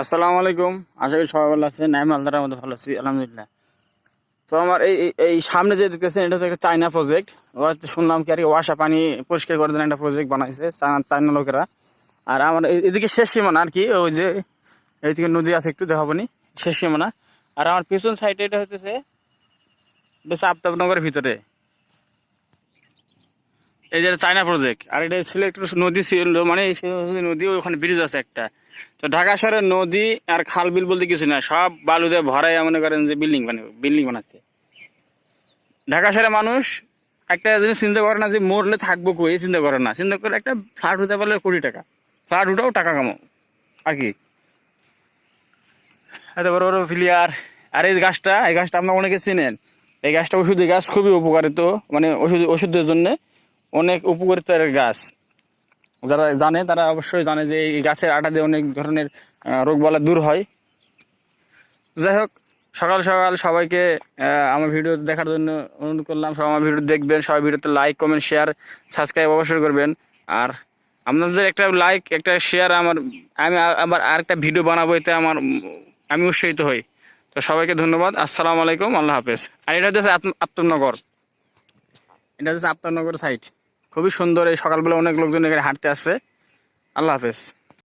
আসসালামু আলাইকুম। আশা করি সবাই ভালো আছে নাইম আলদারের মধ্যে ভালো আছি, আলহামদুলিল্লাহ। তো আমার এই, এই- সামনে যে দেখতেছেন, এটা একটা চায়না প্রজেক্ট ওরা শুনলাম কি আর কি ওয়াসা পানি পরিষ্কার করে দেন একটা প্রজেক্ট বানাইছে, চায়না চায়না লোকেরা। আর আমার এদিকে শেষ সীমানা আর কি, ওই যে এইদিকে নদী আছে একটু দেখাবনি, শেষ সীমানা। আর আমার পিছন সাইডে এটা হতেছে হচ্ছে আফতাবনগরের ভিতরে। এই যে চায়না প্রজেক্ট আর এটা ছিল একটু নদী ছিল মানে নদী, ওখানে ব্রিজ আছে একটা। তো ঢাকা শহরের নদী আর খাল বিল বলতে কিছু না সব বালু দিয়ে ভরাই মনে করেন যে বিল্ডিং মানে বিল্ডিং বানাচ্ছে। ঢাকা শহরের মানুষ একটা জিনিস চিন্তা করে না যে মরলে থাকব কই চিন্তা করে না। চিন্তা করে একটা ফ্ল্যাট হতে পারলে কোটি টাকা। ফ্ল্যাট উঠাও টাকা কামাও, আর কি। এত বড় বড় প্লেয়ার আর এই গাছটা এই গাছটা আপনার অনেকে চিনেন। এই গাছটা ওষুধি গাছ খুবই উপকারিত মানে ওষুধ, ওষুধের জন্য। অনেক উপকারিতার গাছ। যারা জানে, তারা অবশ্যই জানে যে এই গাছের আটা দিয়ে অনেক ধরনের রোগ বালা দূর হয়। যাই হোক, সকাল সকাল সবাইকে আমার ভিডিও দেখার জন্য অনুরোধ করলাম। সবাই আমার ভিডিও দেখবেন, সবাই ভিডিওতে লাইক কমেন্ট শেয়ার সাবস্ক্রাইব অবশ্যই করবেন। আর আপনাদের একটা লাইক একটা শেয়ার আমার, আমি আবার আরেকটা ভিডিও বানাবো, এতে আমার আমি উৎসাহিত হই। তো সবাইকে ধন্যবাদ। আসসালামু আলাইকুম, আল্লাহ হাফেজ। আর এটা হচ্ছে আত্ম- আত্মনগর। এটা হচ্ছে আত্মনগর সাইড খুবই সুন্দর এই সকালবেলা অনেক লোকজন এখানে হাঁটতে আসছে। আল্লাহ হাফেজ।